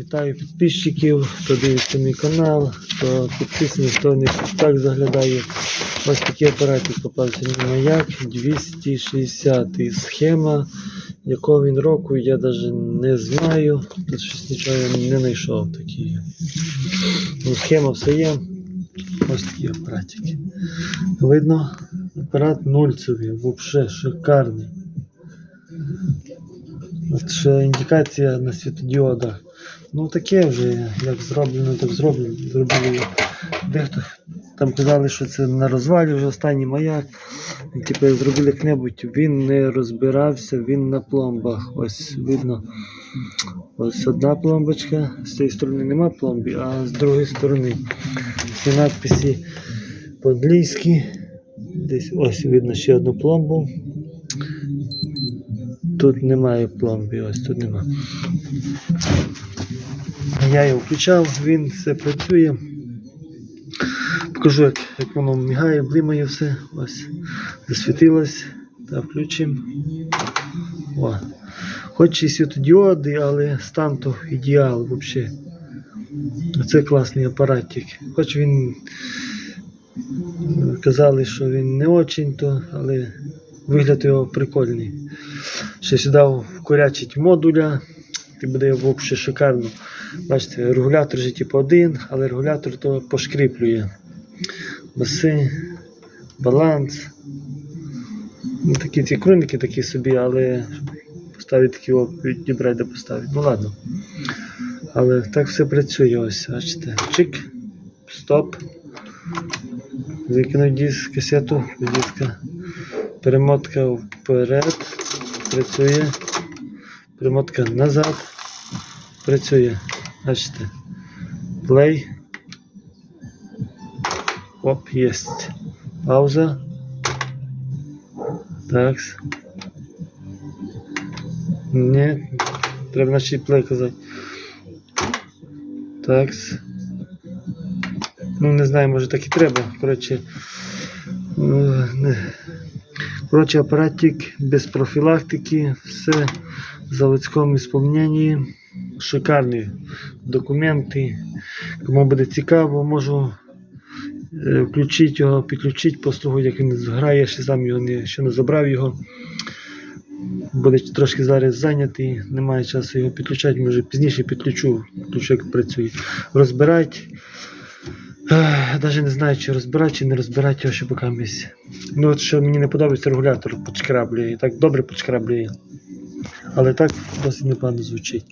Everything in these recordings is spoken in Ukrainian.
Вітаю підписчиків, хто дивиться мій канал, хто підписаний, хто не так заглядає. Ось такий апаратик попався на маяк 260 схема. Якого він року, я навіть не знаю. Тут щось нічого я не знайшов такі. Ну, схема все є. Ось такі апаратики. Видно, апарат нульцевий, взагалі шикарний. От ще індикація на світодіодах. Ну таке вже, як зроблено, так зроблено. Зробили дехто. Там казали, що це на розвалі вже останній маяк. Типу, як зробили як-небудь, він не розбирався, він на пломбах. Ось видно. Ось одна пломбочка, з цієї сторони нема пломби, а з другої сторони всі надписи по-англійськи. Десь ось видно ще одну пломбу. Тут немає пломби, ось тут нема. Я його включав, він все працює. Покажу, як, як воно мігає, блимає все. Ось засвітилось. Та включимо. О. Хоч і світодіоди, але стан то ідеал взагалі. Це класний апаратик. Хоч він казали, що він не очень то, але вигляд його прикольний. Ще сюди вкорячить модуля, і буде взагалі шикарно. Бачите, регулятор же типу один, але регулятор то пошкріплює. Баси, баланс. Ну, такі ці круники такі собі, але поставити такі підібрати, де поставити. Ну ладно. Але так все працює ось, бачите. Чик, стоп. Викинув диск, касету, диска. Перемотка вперед. Працює. Перемотка назад. Працює. Бачите. Плей. Оп, єсть. Пауза. Так. Ні. Треба наче плей казати. Так. Ну, не знаю, може так і треба. Коротше. е, не. Коротше, апаратик без профілактики, все в заводському ісполненні. Шикарні документи. Кому буде цікаво, можу е, включити його, підключити того, як він зграє, я ще сам його не, ще не забрав його. Буде трошки зараз зайнятий, немає часу його підключати, може пізніше підключу, включу, як працює. Розбирати. Навіть не знаю, чи розбирати, чи не розбирати його ще поки місць. Ну от що мені не подобається, регулятор почкраблює. І так добре почкраблює. Але так досить непогано звучить.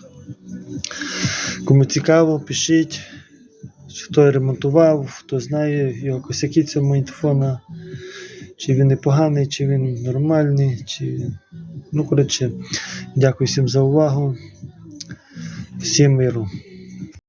Кому цікаво, пишіть. Хто ремонтував, хто знає його косяки цього магнітофона, чи він непоганий, чи він нормальний, чи. Ну, коротше, дякую всім за увагу. Всім миру.